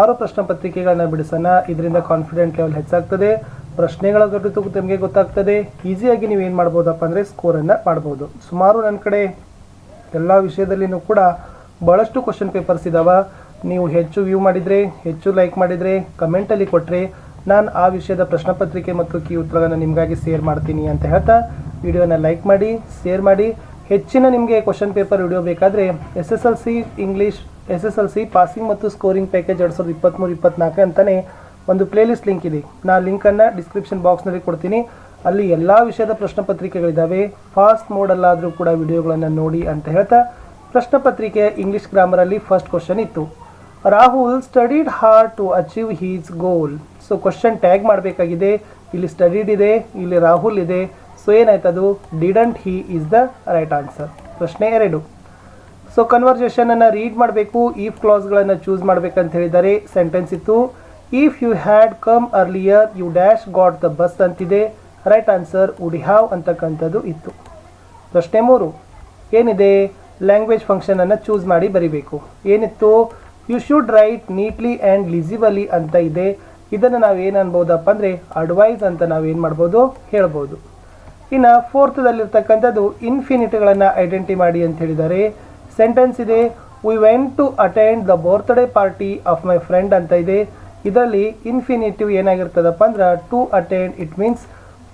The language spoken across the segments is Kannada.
ಆರು ಪ್ರಶ್ನೆ ಪತ್ರಿಕೆಗಳನ್ನ ಬಿಡಿಸೋಣ. ಇದರಿಂದ ಕಾನ್ಫಿಡೆಂಟ್ ಲೆವೆಲ್ ಹೆಚ್ಚಾಗ್ತದೆ. ಪ್ರಶ್ನೆಗಳ ಕುರಿತು ನಿಮಗೆ ಗೊತ್ತಾಗ್ತದೆ. ಈಸಿಯಾಗಿ ನೀವು ಏನು ಮಾಡ್ಬೋದಪ್ಪ ಅಂದರೆ ಸ್ಕೋರನ್ನು ಮಾಡ್ಬೋದು. ಸುಮಾರು ನನ್ನ ಕಡೆ ಎಲ್ಲ ವಿಷಯದಲ್ಲಿನೂ ಕೂಡ ಭಾಳಷ್ಟು ಕ್ವಶನ್ ಪೇಪರ್ಸ್ ಇದ್ದಾವೆ ನೀವು ಹೆಚ್ಚು ವ್ಯೂ ಮಾಡಿದರೆ, ಹೆಚ್ಚು ಲೈಕ್ ಮಾಡಿದರೆ ಕಮೆಂಟಲ್ಲಿ ಕೊಟ್ಟರೆ ನಾನು ಆ ವಿಷಯದ ಪ್ರಶ್ನೆ ಪತ್ರಿಕೆ ಮತ್ತು ಕೀ ಉತ್ತರಗಳನ್ನು ನಿಮಗಾಗಿ ಶೇರ್ ಮಾಡ್ತೀನಿ ಅಂತ ಹೇಳ್ತಾ ವಿಡಿಯೋನ ಲೈಕ್ ಮಾಡಿ ಶೇರ್ ಮಾಡಿ. ಹೆಚ್ಚಿನ ನಿಮಗೆ ಕ್ವಶನ್ ಪೇಪರ್ ವಿಡಿಯೋ ಬೇಕಾದರೆ S S L C English S S L C passing ಮತ್ತು ಸ್ಕೋರಿಂಗ್ ಪ್ಯಾಕೇಜ್ ಎರಡು ಸಾವಿರದ ಇಪ್ಪತ್ತ್ಮೂರು ಇಪ್ಪತ್ನಾಲ್ಕು ಅಂತಲೇ ಒಂದು ಪ್ಲೇಲಿಸ್ಟ್ ಲಿಂಕ್ ಇದೆ. ನಾನು ಲಿಂಕನ್ನು ಡಿಸ್ಕ್ರಿಪ್ಷನ್ ಬಾಕ್ಸ್ನಲ್ಲಿ ಕೊಡ್ತೀನಿ. ಅಲ್ಲಿ ಎಲ್ಲ ವಿಷಯದ ಪ್ರಶ್ನೆ ಪತ್ರಿಕೆಗಳಿದ್ದಾವೆ ಫಾಸ್ಟ್ ಮೋಡಲ್ಲಾದರೂ ಕೂಡ ವಿಡಿಯೋಗಳನ್ನು ನೋಡಿ ಅಂತ ಹೇಳ್ತಾ ಪ್ರಶ್ನೆ ಪತ್ರಿಕೆ ಇಂಗ್ಲೀಷ್ ಗ್ರಾಮರಲ್ಲಿ ಫಸ್ಟ್ ಕ್ವಶನ್ ಇತ್ತು. Rahul studied hard to achieve his goal so question tag ಮಾಡಬೇಕಾಗಿದೆ. ಇಲ್ಲಿ ಸ್ಟಡಿಡ್ ಇದೆ, ಇಲ್ಲಿ ರಾಹುಲ್ ಇದೆ. So ಏನಾಯ್ತದು? Didn't he is the right answer ಪ್ರಶ್ನೆ ಎರಡು. ಸೊ ಕನ್ವರ್ಸೇಷನ್ ಅನ್ನು ರೀಡ್ ಮಾಡಬೇಕು ಈಫ್ ಕ್ಲಾಸ್ಗಳನ್ನು ಚೂಸ್ ಮಾಡ್ಬೇಕಂತ ಹೇಳಿದ್ದಾರೆ ಸೆಂಟೆನ್ಸ್ ಇತ್ತು. If you had come earlier you dash got the bus ಅಂತಿದೆ. ರೈಟ್ ಆನ್ಸರ್ ವುಡ್ ಹ್ಯಾವ್ ಅಂತಕ್ಕಂಥದ್ದು ಇತ್ತು. ಪ್ರಶ್ನೆ ಮೂರು. ಏನಿದೆ? ಲ್ಯಾಂಗ್ವೇಜ್ ಫಂಕ್ಷನ್ ಅನ್ನು ಚೂಸ್ ಮಾಡಿ ಬರಿಬೇಕು. ಏನಿತ್ತು? You should write neatly and legibly ಅಂತ ಇದೆ. ಇದನ್ನು ನಾವು ಏನು ಅನ್ಬೋದಪ್ಪ ಅಂದರೆ ಅಡ್ವೈಸ್ ಅಂತ ನಾವು ಏನು ಮಾಡ್ಬೋದು? ಹೇಳ್ಬೋದು. ಇನ್ನು ಫೋರ್ತದಲ್ಲಿರ್ತಕ್ಕಂಥದ್ದು ಇನ್ಫಿನಿಟ್ಗಳನ್ನು ಐಡೆಂಟಿ ಮಾಡಿ ಅಂತ ಹೇಳಿದ್ದಾರೆ ಸೆಂಟೆನ್ಸ್ ಇದೆ we went to attend the birthday party of my friend ಅಂತ ಇದೆ. ಇದರಲ್ಲಿ ಇನ್ಫಿನಿಟಿವ್ ಏನಾಗಿರ್ತದಪ್ಪ ಅಂದ್ರೆ to attend it means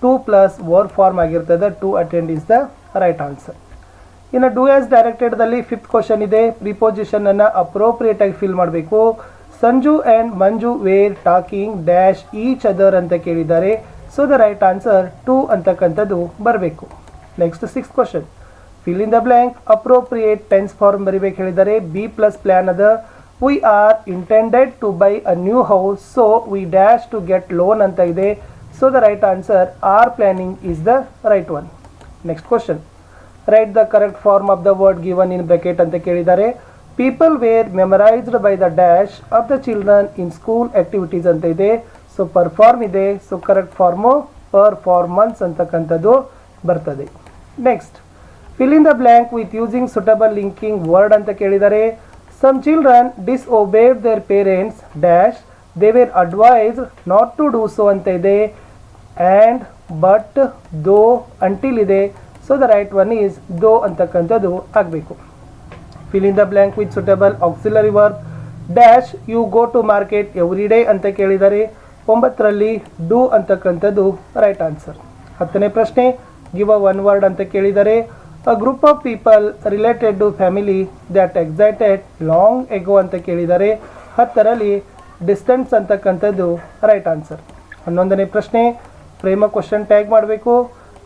to plus verb form ಆಗಿರ್ತದೆ. To attend is the right answer ಇನ್ನು ಡೂ ಆಸ್ ಡೈರೆಕ್ಟೆಡ್ದಲ್ಲಿ ಫಿಫ್ತ್ ಕ್ವಶನ್ ಇದೆ. ಪ್ರಿಪೋಸಿಷನ್ ಅನ್ನು ಅಪ್ರೋಪ್ರಿಯೇಟ್ ಆಗಿ ಫಿಲ್ ಮಾಡಬೇಕು. Sanju and Manju were talking dash each other ಅಂತ ಕೇಳಿದ್ದಾರೆ. So the right answer to ಅಂತಕ್ಕಂಥದ್ದು ಬರಬೇಕು. Next six question fill in the blank appropriate tense form ಬರಿಬೇಕು ಹೇಳಿದ್ದಾರೆ ಬಿ ಪ್ಲಸ್ ಪ್ಲ್ಯಾನ್ ಅದ we are intended to buy a new house so we dash to get loan ಅಂತ ಇದೆ so the right answer are planning is the right one next question write the correct form of the word given in bracket ಅಂತ ಕೇಳಿದ್ದಾರೆ people were memorized by the dash of the children in school activities ಅಂತ ಇದೆ ಸೊ ಪರ್ಫಾರ್ಮ್ ಇದೆ ಸೊ ಕರೆಕ್ಟ್ ಫಾರ್ಮು ಪರ್ಫಾರ್ಮನ್ಸ್ ಅಂತಕ್ಕಂಥದ್ದು ಬರ್ತದೆ next fill in the blank with using suitable linking word ಅಂತ ಕೇಳಿದ್ದಾರೆ some children disobeyed their parents dash they were advised not to do so ಅಂತ ಇದೆ ಆ್ಯಂಡ್ ಬಟ್ ದೋ ಅಂಟಿಲ್ ಇದೆ. So the right one is though ಅಂತಕ್ಕಂಥದ್ದು ಆಗಬೇಕು. Fill in the blank with suitable auxiliary verb dash you go to market every day ಅಂತ ಕೇಳಿದ್ದಾರೆ ಒಂಬತ್ತರಲ್ಲಿ ಡೂ ಅಂತಕ್ಕಂಥದ್ದು ರೈಟ್ ಆನ್ಸರ್ ಹತ್ತನೇ ಪ್ರಶ್ನೆ ಗಿವ್ ಅ ಒನ್ ವರ್ಡ್ ಅಂತ ಕೇಳಿದ್ದಾರೆ a group of people related to family that excited long ago ಅಂತ ಕೇಳಿದ್ದಾರೆ ಹತ್ತರಲ್ಲಿ ಡಿಸ್ಟೆನ್ಸ್ ಅಂತಕ್ಕಂಥದ್ದು ರೈಟ್ ಆನ್ಸರ್ ಹನ್ನೊಂದನೇ ಪ್ರಶ್ನೆ ಪ್ರೇಮ ಕ್ವಶನ್ ಟ್ಯಾಗ್ ಮಾಡಬೇಕು.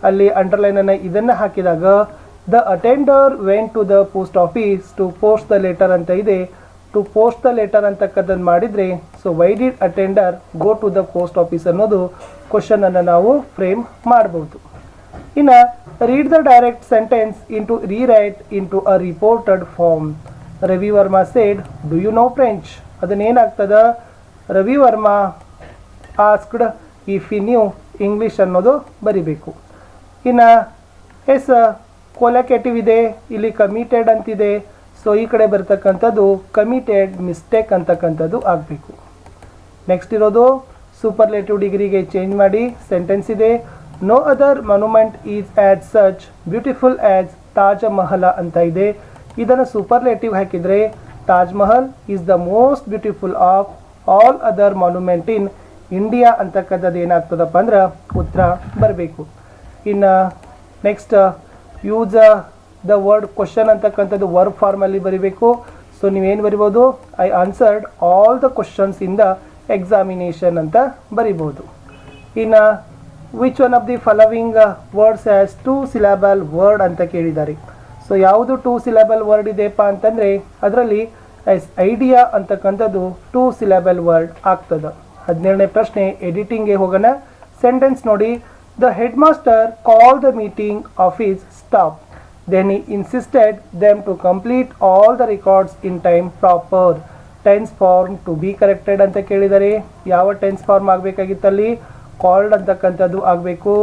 ಅಲ್ಲಿ ಅಂಡರ್ಲೈನನ್ನು ಇದನ್ನು ಹಾಕಿದಾಗ the attender went to the post office to post the letter ಅಂತ ಇದೆ. ಟು ಪೋಸ್ಟ್ ದ ಲೆಟರ್ ಅಂತಕ್ಕಂಥದ್ದು ಮಾಡಿದರೆ so why did attender go to the post office ಅನ್ನೋದು ಕ್ವಶನನ್ನು ನಾವು ಫ್ರೇಮ್ ಮಾಡ್ಬೋದು. ಇನ್ನು read the direct sentence into rewrite into a reported form Ravi Varma said do you know French ಅದನ್ನೇನಾಗ್ತದ? Ravi Varma asked if he knew English ಅನ್ನೋದು ಬರಿಬೇಕು. ಇನ್ನು, ಎಸ್ ಕೊಲಕೆಟಿವ್ ಇದೆ, ಇಲ್ಲಿ ಕಮಿಟೆಡ್ ಅಂತಿದೆ. ಸೊ ಈ ಕಡೆ ಬರ್ತಕ್ಕಂಥದ್ದು ಕಮಿಟೆಡ್ ಮಿಸ್ಟೇಕ್ ಅಂತಕ್ಕಂಥದ್ದು ಆಗಬೇಕು. ನೆಕ್ಸ್ಟ್ ಇರೋದು ಸೂಪರ್ಲೇಟಿವ್ ಡಿಗ್ರಿಗೆ ಚೇಂಜ್ ಮಾಡಿ ಸೆಂಟೆನ್ಸ್ ಇದೆ. No other monument is as such beautiful as Taj Mahal ಅಂತ ಇದೆ. ಇದನ್ನು ಸೂಪರ್ಲೇಟಿವ್ ಹಾಕಿದರೆ Taj Mahal is the most beautiful of all other monument in India ಅಂತಕ್ಕಂಥದ್ದು ಏನಾಗ್ತದಪ್ಪ ಅಂದ್ರೆ ಉತ್ತರ ಬರಬೇಕು. ಇನ್ನು next use the word question ಅಂತಕ್ಕಂಥದ್ದು ವರ್ಕ್ ಫಾರ್ಮಲ್ಲಿ ಬರಿಬೇಕು. ಸೊ ನೀವೇನು ಬರಿಬೋದು? I answered all the questions in the examination ಅಂತ ಬರಿಬೋದು. ಇನ್ನು which one of the following words as two syllable word ಅಂತ ಕೇಳಿದ್ದಾರೆ. ಸೊ ಯಾವುದು ಟೂ ಸಿಲಾಬಲ್ ವರ್ಡ್ ಇದೆಯಪ್ಪ ಅಂತಂದರೆ, ಅದರಲ್ಲಿ ಎಸ್ ಐಡಿಯಾ ಅಂತಕ್ಕಂಥದ್ದು ಟೂ ಸಿಲಾಬಲ್ ವರ್ಡ್ ಆಗ್ತದೆ. ಹದಿನೇಳನೇ ಪ್ರಶ್ನೆ ಎಡಿಟಿಂಗ್ಗೆ ಹೋಗೋಣ. ಸೆಂಟೆನ್ಸ್ ನೋಡಿ. The head master call the meeting office staff then he insisted them to complete all the records in time proper tense form to be corrected ಅಂತ ಕೇಳಿದರೆ ಯಾವ ಟೆನ್ಸ್ ಫಾರ್ಮ್ ಆಗಬೇಕಾಗಿತ್ತಲ್ಲಿ? ಕಾಲ್ಡ್ ಅಂತಕ್ಕಂಥದ್ದು ಆಗಬೇಕು.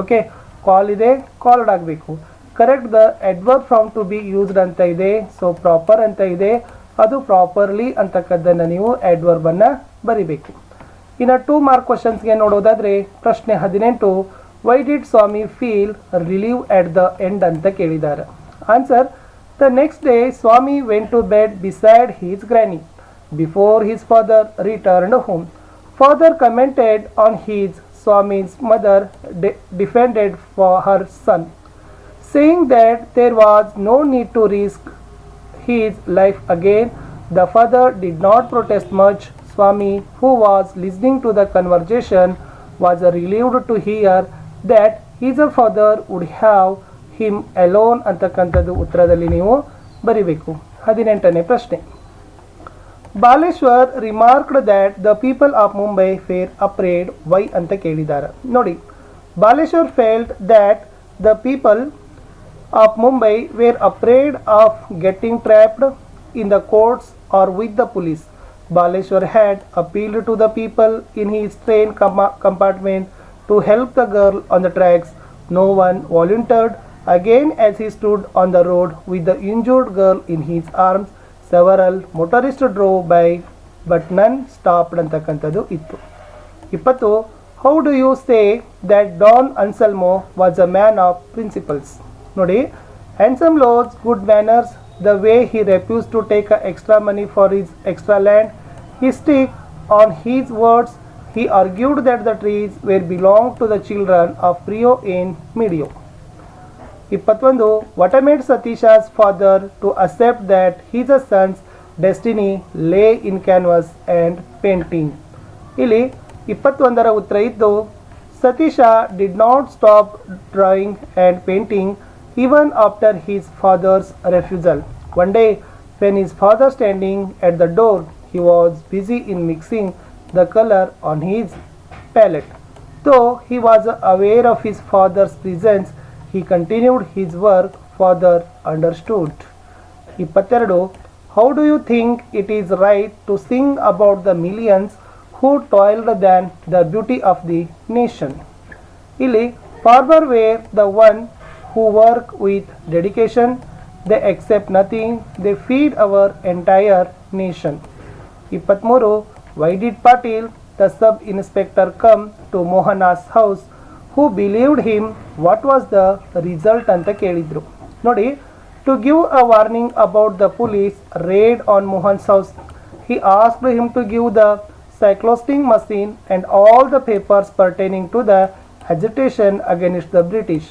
ಓಕೆ ಕಾಲ್ ಇದೆ ಕಾಲ್ಡ್ ಆಗಬೇಕು. Correct the adverb from to be used ಅಂತ ಇದೆ. ಸೊ ಪ್ರಾಪರ್ ಅಂತ ಇದೆ. ಅದು ಪ್ರಾಪರ್ಲಿ ಅಂತಕ್ಕದ್ದನ್ನು ನೀವು ಎಡ್ವರ್ಬನ್ನು ಬರಿಬೇಕು. ಇನ್ನು ಟೂ ಮಾರ್ಕ್ ಕ್ವಶನ್ಸ್ಗೆ ನೋಡೋದಾದರೆ, ಪ್ರಶ್ನೆ ಹದಿನೆಂಟು why did Swami feel relieved at the end ಅಂತ ಕೇಳಿದ್ದಾರೆ answer the next day Swami went to bed beside his granny before his father return home Father commented on his Swami's mother defended for her son saying that there was no need to risk his life again. The father did not protest much. Swami, who was listening to the conversation, was relieved to hear that his father would have him alone ಅಂತಕ್ಕಂಥದ್ದು ಉತ್ತರದಲ್ಲಿ ನೀವು ಬರಿಬೇಕು ಹದಿನೆಂಟನೇ ಪ್ರಶ್ನೆ Baleshwar remarked that the people of Mumbai fair afraid why ಅಂತ ಕೇಳಿದ್ದಾರೆ ನೋಡಿ Baleshwar felt that the people of Mumbai were afraid of getting trapped in the courts or with the police. Baleshwar had appealed to the people in his train com- compartment to help the girl on the tracks. No one volunteered. Again, as he stood on the road with the injured girl in his arms, several motorists drove by, but none stopped ಅಂತಕ್ಕಂಥದ್ದು ಇತ್ತು ಇಪ್ಪತ್ತು how do you say that Don Anselmo was a man of principles ನೋಡಿ handsome lose good manners the way he refuse to take a extra money for his extra land he stick on his words he argued that the trees were belong to the children of Prio in Medio ಇಪ್ಪತ್ತೊಂದು what made Satish's father to accept that his a son's destiny lay in canvas and painting ಇಲ್ಲಿ ಇಪ್ಪತ್ತೊಂದರ ಉತ್ತರ ಇದ್ದು Satish did not stop drawing and painting even after his father's refusal one day when his father standing at the door he was busy in mixing the color on his palette though he was aware of his father's presence he continued his work father understood ಇಪ್ಪತ್ತೆರಡು how do you think it is right to sing about the millions who toiled than the beauty of the nation ಇಲ್ಲಿ farmer were the one who work with dedication they except nothing they feed our entire nation ಇಪ್ಪತ್ತ್ಮೂರು why did Patil the sub inspector come to Mohan's house who believed him what was the result ಅಂತ ಕೇಳಿದ್ರು ನೋಡಿ to give a warning about the police raid on Mohan house he asked him to give the cyclostyling machine and all the papers pertaining to the agitation against the British.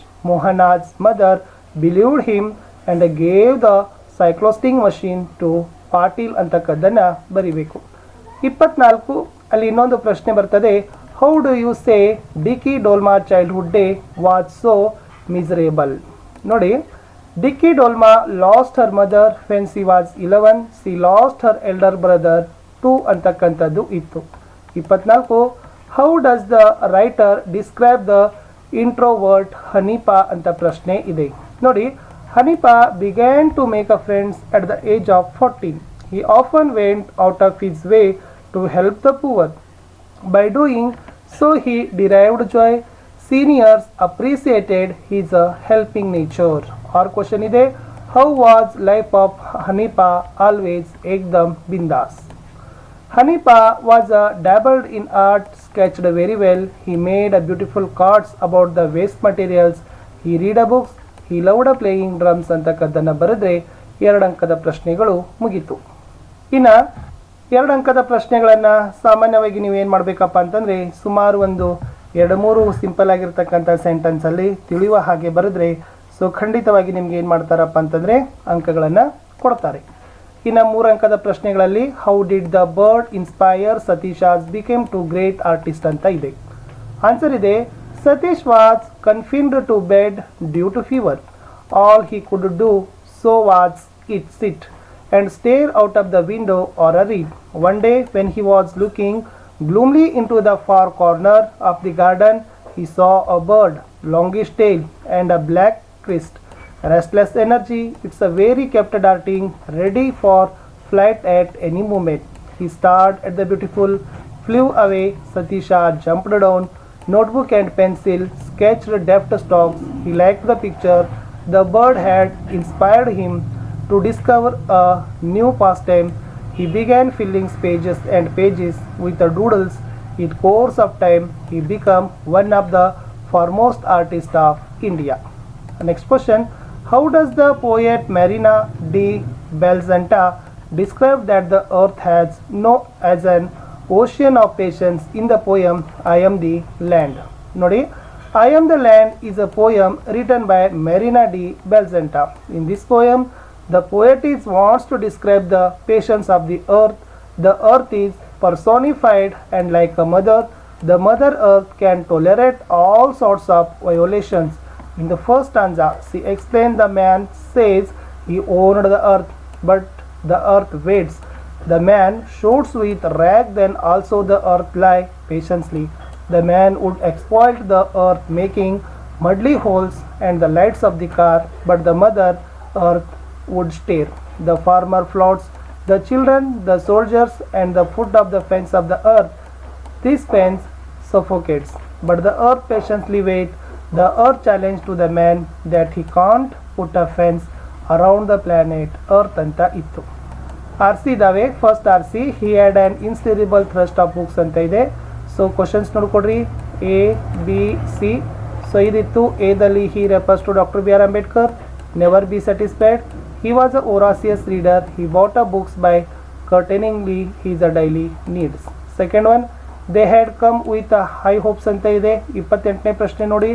As mother believed him and gave the cyclostyling machine to Patil ಅಂತಕ್ಕದ್ದನ್ನು ಬರಿಬೇಕು ಇಪ್ಪತ್ನಾಲ್ಕು ಅಲ್ಲಿ ಇನ್ನೊಂದು ಪ್ರಶ್ನೆ ಬರ್ತದೆ how do you say Dicky Dolma childhood day was so miserable ನೋಡಿ Dicky Dolma lost her mother when she was eleven she lost her elder brother to ಅಂತಕ್ಕಂಥದ್ದು ಇತ್ತು ಇಪ್ಪತ್ನಾಲ್ಕು how does the writer describe the introvert Hanifa ಅಂತ ಪ್ರಶ್ನೆ ಇದೆ ನೋಡಿ Hanifa began to make a friends at the age of fourteen he often went out of his way to help the poor By doing so, he derived joy. Seniors appreciated his uh, helping nature. Our question is How was life of Hanipa always ekdam bindas? Hanipa was uh, dabbled in art, sketched very well. He made a beautiful cards about the waste materials. He read a books. He loved uh, playing drums ಅಂತಕ್ಕದ್ದನ್ನು ಬರೆದ್ರೆ ಎರಡು ಅಂಕದ ಪ್ರಶ್ನೆಗಳು ಮುಗಿತು ಇನ್ನು ಎರಡು ಅಂಕದ ಪ್ರಶ್ನೆಗಳನ್ನು ಸಾಮಾನ್ಯವಾಗಿ ನೀವು ಏನು ಮಾಡಬೇಕಪ್ಪ ಅಂತಂದರೆ ಸುಮಾರು ಒಂದು ಎರಡು ಮೂರು ಸಿಂಪಲ್ ಆಗಿರ್ತಕ್ಕಂಥ ಸೆಂಟೆನ್ಸಲ್ಲಿ ತಿಳಿಯುವ ಹಾಗೆ ಬರೆದ್ರೆ ಸೊ ಖಂಡಿತವಾಗಿ ನಿಮ್ಗೆ ಏನು ಮಾಡ್ತಾರಪ್ಪ ಅಂತಂದರೆ ಅಂಕಗಳನ್ನು ಕೊಡ್ತಾರೆ. ಇನ್ನು ಮೂರು ಅಂಕದ ಪ್ರಶ್ನೆಗಳಲ್ಲಿ how did the bird inspire Satish as became to great artist ಅಂತ ಇದೆ. ಆನ್ಸರ್ ಇದೆ Satish was confined to bed due to fever all he could do so was it sit and stare out of the window or a read. One day, when he was looking gloomily into the far corner of the garden, he saw a bird, longish tail, and a black crest. Restless energy, it's a very kept darting, ready for flight at any moment. He stared at the beautiful, flew away. Satisha jumped down, notebook and pencil, sketched deft strokes. He liked the picture. The bird had inspired him to discover a new pastime, he began filling pages and pages with the doodles. In course of time, he became one of the foremost artists of India. Next question How does the poet Marina D. Belzanta describe that the earth has no as an ocean of patience in the poem I am the land? ನೋಡಿ I am the land is a poem written by Marina D. Belzanta. In this poem, the poetess wants to describe the patience of the earth. The earth is personified and like a mother, the mother earth can tolerate all sorts of violations. In the first stanza, she explains the man says he owned the earth, but the earth waits. The man shoots with rag, then also the earth lie patiently. The man would exploit the earth, making muddy holes and the lights of the car, but the mother earth would stare. The farmer flouts the children, the soldiers, and the foot of the fence of the earth. This fence suffocates, but the earth patiently waits. The earth challenged to the man that he can't put a fence around the planet earth ಅಂತ ಇತ್ತು ಆರ್ ಸಿ ಇದಾವೆ first R C he had an insatiable thirst of books ಅಂತ ಇದೆ ಸೊ ಕ್ವಶನ್ಸ್ ನೋಡ್ಕೊಡ್ರಿ A B C so ಇದಿತ್ತು ಎದಲ್ಲಿ he refers to doctor B R Ambedkar never be satisfied He was a voracious reader he bought a books by curtailing his a daily needs second one they had come with high hopes ಅಂತ ಇದೆ ಇಪ್ಪತ್ತೆಂಟನೇ ಪ್ರಶ್ನೆ ನೋಡಿ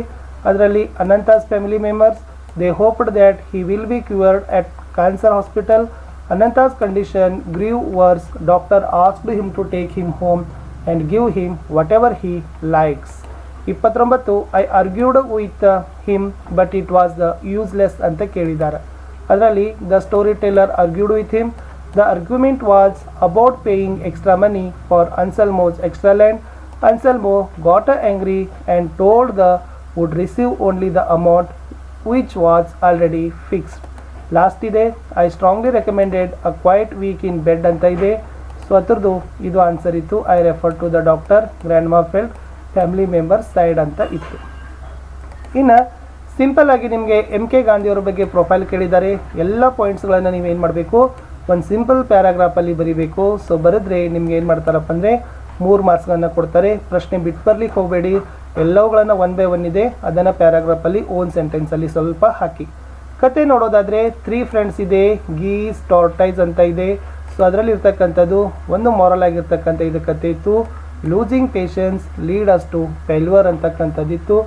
ಅದರಲ್ಲಿ Ananta's family members they hoped that he will be cured at cancer hospital Ananta's condition grew worse. Doctor asked him to take him home and give him whatever he likes. ಇಪ್ಪತ್ತೊಂಬತ್ತು I argued with him but it was the useless ಅಂತ ಕೇಳಿದ್ದಾರೆ ಅದರಲ್ಲಿ the story teller argued with him the argument was about paying extra money for Anselmo's extra land Anselmo got a angry and told the would receive only the amount which was already fixed last ಇದೆ I strongly recommended a quiet week in bed ಅಂತ ಇದೆ ಸೊ ಅದ್ರದ್ದು ಇದು ಆನ್ಸರ್ ಇತ್ತು I refer to the doctor grandma felt family member side ಅಂತ ಇತ್ತು ಇನ್ನು ಸಿಂಪಲ್ ಆಗಿ ನಿಮಗೆ ಎಂ ಕೆ ಗಾಂಧಿಯವರ ಬಗ್ಗೆ ಪ್ರೊಫೈಲ್ ಕೇಳಿದ್ದಾರೆ. ಎಲ್ಲ ಪಾಯಿಂಟ್ಸ್ಗಳನ್ನು ನೀವು ಏನು ಮಾಡಬೇಕು? ಒಂದು ಸಿಂಪಲ್ ಪ್ಯಾರಾಗ್ರಾಫಲ್ಲಿ ಬರೀಬೇಕು. ಸೊ ಬರೆದ್ರೆ ನಿಮ್ಗೆ ಏನು ಮಾಡ್ತಾರಪ್ಪ ಅಂದರೆ ಮೂರು ಮಾರ್ಕ್ಸ್ಗಳನ್ನು ಕೊಡ್ತಾರೆ. ಪ್ರಶ್ನೆ ಬಿಟ್ಟು ಬರ್ಲಿಕ್ಕೆ ಹೋಗಬೇಡಿ. ಎಲ್ಲವುಗಳನ್ನು ಒನ್ ಬೈ ಒನ್ ಇದೆ. ಅದನ್ನು ಪ್ಯಾರಾಗ್ರಾಫಲ್ಲಿ ಓನ್ ಸೆಂಟೆನ್ಸಲ್ಲಿ ಸ್ವಲ್ಪ ಹಾಕಿ. ಕತೆ ನೋಡೋದಾದರೆ ತ್ರೀ ಫ್ರೆಂಡ್ಸ್ ಇದೆ. ಗೀಸ್ ಟಾರ್ಟೈಸ್ ಅಂತ ಇದೆ. ಸೊ ಅದರಲ್ಲಿ ಇರ್ತಕ್ಕಂಥದ್ದು ಒಂದು ಮಾರಲ್ ಆಗಿರ್ತಕ್ಕಂಥ ಇದು ಕತೆ ಇತ್ತು. Losing patience lead us to failure ಅಂತಕ್ಕಂಥದ್ದಿತ್ತು.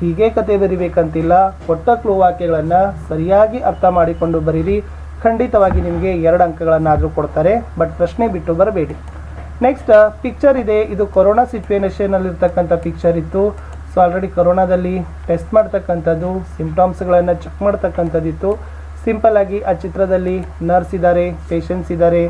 ಹೀಗೆ ಕತೆ ಬರಿಬೇಕಂತಿಲ್ಲ, ಕೊಟ್ಟ ಕ್ಲೂ ವಾಕ್ಯಗಳನ್ನು ಸರಿಯಾಗಿ ಅರ್ಥ ಮಾಡಿಕೊಂಡು ಬರೀರಿ. ಖಂಡಿತವಾಗಿ ನಿಮಗೆ ಎರಡು ಅಂಕಗಳನ್ನಾದರೂ ಕೊಡ್ತಾರೆ, ಬಟ್ ಪ್ರಶ್ನೆ ಬಿಟ್ಟು ಬರಬೇಡಿ. ನೆಕ್ಸ್ಟ್ ಪಿಕ್ಚರ್ ಇದೆ. ಇದು ಕೊರೋನಾ ಸಿಚುವೇಷನಲ್ಲಿರ್ತಕ್ಕಂಥ ಪಿಕ್ಚರ್ ಇತ್ತು. ಸೊ ಆಲ್ರೆಡಿ ಕೊರೋನಾದಲ್ಲಿ ಟೆಸ್ಟ್ ಮಾಡ್ತಕ್ಕಂಥದ್ದು ಸಿಂಪ್ಟಮ್ಸ್ಗಳನ್ನು ಚೆಕ್ ಮಾಡ್ತಕ್ಕಂಥದ್ದಿತ್ತು. ಸಿಂಪಲ್ ಆಗಿ ಆ ಚಿತ್ರದಲ್ಲಿ ನರ್ಸ್ ಇದ್ದಾರೆ ಪೇಷಂಟ್ಸ್ ಇದ್ದಾರೆ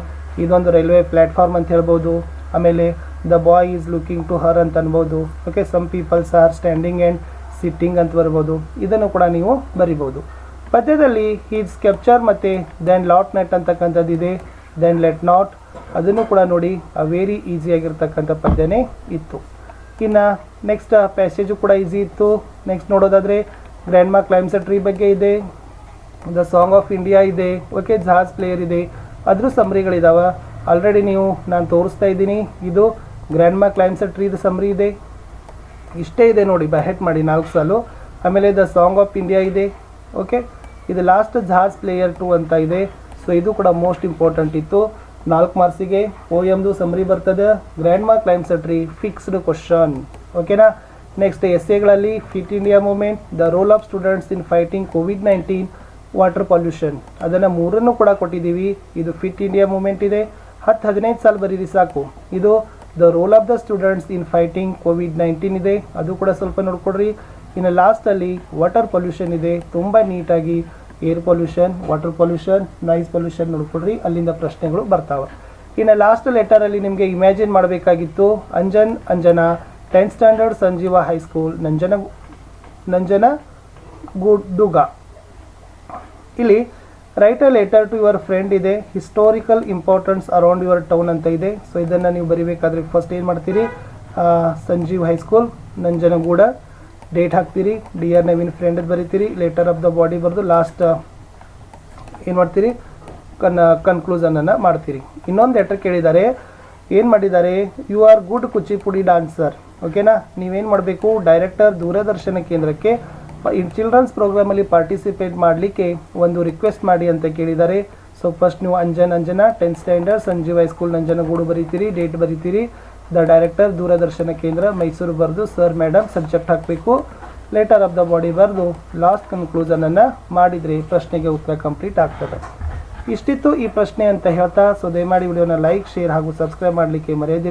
ಇದೊಂದು ರೈಲ್ವೆ ಪ್ಲ್ಯಾಟ್ಫಾರ್ಮ್ ಅಂತ ಹೇಳ್ಬೋದು. ಆಮೇಲೆ the boy is looking to her ಅಂತ ಅನ್ಬೋದು. Okay some peoples are standing and sitting ಅಂತ ಬರ್ಬೋದು ಇದನ್ನು ಕೂಡ ನೀವು ಬರಿಬೋದು ಪದ್ಯದಲ್ಲಿ ಹೀಸ್ ಕ್ಯಾಪ್ಚರ್ ಮತ್ತು ದೆನ್ ಲಾಟ್ ನೆಟ್ ಅಂತಕ್ಕಂಥದ್ದು ಇದೆ. ದೆನ್ ಲೆಟ್ ನಾಟ್ ಅದನ್ನು ಕೂಡ ನೋಡಿ ವೆರಿ ಈಸಿಯಾಗಿರ್ತಕ್ಕಂಥ ಪದ್ಯನೇ ಇತ್ತು. ಇನ್ನು ನೆಕ್ಸ್ಟ್ ಪ್ಯಾಸೇಜು ಕೂಡ ಈಸಿ ಇತ್ತು. ನೆಕ್ಸ್ಟ್ ನೋಡೋದಾದರೆ ಗ್ರ್ಯಾಂಡ್ ಮಾ ಕ್ಲೈಮ್ಸ್ ಟ್ರೀ ಬಗ್ಗೆ ಇದೆ. ದ ಸಾಂಗ್ ಆಫ್ ಇಂಡಿಯಾ ಇದೆ. ಓಕೆ ಜಾಸ್ ಪ್ಲೇಯರ್ ಇದೆ. ಅದ್ರ ಸಮರಿಗಳಿದಾವೆ ಆಲ್ರೆಡಿ ನೀವು ನಾನು ತೋರಿಸ್ತಾ ಇದ್ದೀನಿ. ಇದು ಗ್ರ್ಯಾಂಡ್ ಮಾ ಕ್ಲೈಮ್ಸ್ ಟ್ರೀದು ಸಮರಿ ಇದೆ. ಇಷ್ಟೇ ಇದೆ ನೋಡಿ ಬಹೆಟ್ ಮಾಡಿ ನಾಲ್ಕು ಸಾಲು. ಆಮೇಲೆ ದ ಸಾಂಗ್ ಆಫ್ ಇಂಡಿಯಾ ಇದೆ, ಓಕೆ? ಇದು ಲಾಸ್ಟ್ ಜಹಾಜ್ ಪ್ಲೇಯರ್ ಟು ಅಂತ ಇದೆ. ಸೊ ಇದು ಕೂಡ ಮೋಸ್ಟ್ ಇಂಪಾರ್ಟೆಂಟ್ ಇತ್ತು. ನಾಲ್ಕು ಮಾರ್ಕ್ಸಿಗೆ ಓ ಎಮ್ದು ಸಮರಿ ಬರ್ತದೆ. Grand mark claim ಸೆಟ್ರಿ fixed question ಓಕೆನಾ? Next S ಎಗಳಲ್ಲಿ fit India movement the role of students in fighting Covid nineteen water pollution ಅದನ್ನು ಮೂರನ್ನು ಕೂಡ ಕೊಟ್ಟಿದ್ದೀವಿ. ಇದು ಫಿಟ್ ಇಂಡಿಯಾ ಮೂಮೆಂಟ್ ಇದೆ. ಹತ್ತು ಹದಿನೈದು ಸಾಲ ಬರೀರಿ ಸಾಕು. ಇದು the role of the students in fighting Covid nineteen ಇದೆ. ಅದು ಕೂಡ ಸ್ವಲ್ಪ ನೋಡ್ಕೊಡ್ರಿ. ಇನ್ನು ಲಾಸ್ಟಲ್ಲಿ ವಾಟರ್ ಪೊಲ್ಯೂಷನ್ ಇದೆ. ತುಂಬ ನೀಟಾಗಿ air pollution water pollution noise pollution ನೋಡ್ಕೊಡ್ರಿ. ಅಲ್ಲಿಂದ ಪ್ರಶ್ನೆಗಳು ಬರ್ತಾವೆ. ಇನ್ನು ಲಾಸ್ಟ್ ಲೆಟರಲ್ಲಿ ನಿಮಗೆ ಇಮ್ಯಾಜಿನ್ ಮಾಡಬೇಕಾಗಿತ್ತು. Anjan Anjana tenth standard Sanjeeva high school Nanjana Nanjana ಗುಡ್ಡುಗ. ಇಲ್ಲಿ write a letter to your friend ಇದೆ. Historical importance around your town ಅಂತ ಇದೆ. ಸೊ ಇದನ್ನು ನೀವು ಬರಿಬೇಕಾದ್ರೆ ಫಸ್ಟ್ ಏನು ಮಾಡ್ತೀರಿ? Sanjeev high school Nanjangud. Date ಹಾಕ್ತೀರಿ. ಡಿ ಆರ್ ನವೀನ್ ಫ್ರೆಂಡ್ ಬರಿತೀರಿ. ಲೆಟರ್ ಆಫ್ ದ ಬಾಡಿ ಬರೆದು ಲಾಸ್ಟ್ ಏನು ಮಾಡ್ತೀರಿ? ಕನ್ ಕನ್ಕ್ಲೂಸನನ್ನು ಮಾಡ್ತೀರಿ. ಇನ್ನೊಂದು ಲೆಟರ್ ಕೇಳಿದ್ದಾರೆ ಏನು ಮಾಡಿದ್ದಾರೆ you are good Kuchipudi dancer ಓಕೆನಾ ನೀವೇನು ಮಾಡಬೇಕು? ಡೈರೆಕ್ಟರ್ ದೂರದರ್ಶನ ಕೇಂದ್ರಕ್ಕೆ ಚಿಲ್ಡ್ರನ್ಸ್ ಪ್ರೋಗ್ರಾಮಲ್ಲಿ ಪಾರ್ಟಿಸಿಪೇಟ್ ಮಾಡಲಿಕ್ಕೆ ಒಂದು ರಿಕ್ವೆಸ್ಟ್ ಮಾಡಿ ಅಂತ ಕೇಳಿದ್ದಾರೆ. ಸೊ ಫಸ್ಟ್ ನೀವು Anjan Anjana tenth standard Sanjeev high school Nanjangud ಬರೀತೀರಿ date ಬರೀತೀರಿ. ದ ಡೈರೆಕ್ಟರ್ ದೂರದರ್ಶನ ಕೇಂದ್ರ, ಮೈಸೂರು ಬರೆದು ಸರ್ ಮೇಡಮ್ ಸಬ್ಜೆಕ್ಟ್ ಹಾಕಬೇಕು. ಲೆಟರ್ ಆಫ್ ದ ಬಾಡಿ ಬರೆದು ಲಾಸ್ಟ್ ಕನ್ಕ್ಲೂಷನನ್ನು ಮಾಡಿದರೆ ಪ್ರಶ್ನೆಗೆ ಉತ್ತರ ಕಂಪ್ಲೀಟ್ ಆಗ್ತದೆ. ಇಷ್ಟಿತ್ತು ಈ ಪ್ರಶ್ನೆ ಅಂತ ಹೇಳ್ತಾ ಸೊ ದಯಮಾಡಿ ವಿಡಿಯೋನ ಲೈಕ್ ಶೇರ್ ಹಾಗೂ ಸಬ್ಸ್ಕ್ರೈಬ್ ಮಾಡಲಿಕ್ಕೆ ಮರೆಯದಿರಿ.